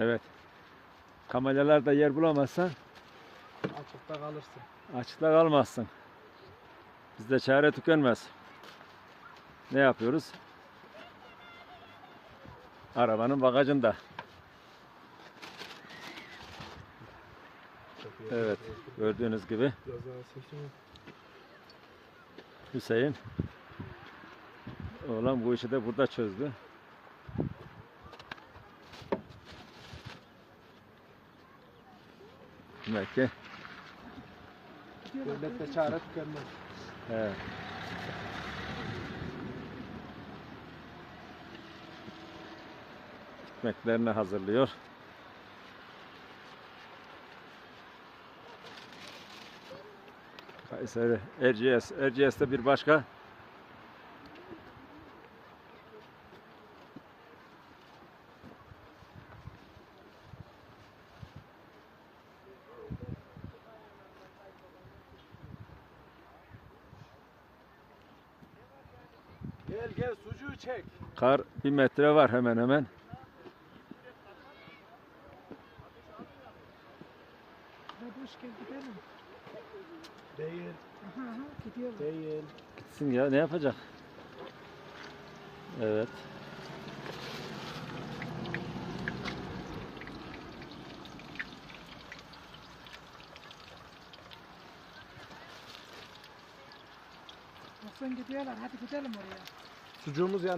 Evet. Kamelyalarda yer bulamazsan Açıkta kalırsın. açıkta kalmazsın. Bizde çare tükenmez. Ne yapıyoruz? Arabanın bagajında. Evet. Gördüğünüz gibi. Hüseyin oğlan bu işi de burada çözdü. Demek ki Devlette çare tükenmez. evet. ekmeklerini hazırlıyor. Kayseri, Erciyes, Erciyes'te bir başka Gel gel sucuğu çek. kar bir metre var hemen hemen. Babuşka gidelim. Değil. Aha, aha gidiyorlar. Değil. Gitsin ya ne yapacak? Evet. Olsun gidiyorlar. Hadi gidelim oraya. Sucuğumuz yan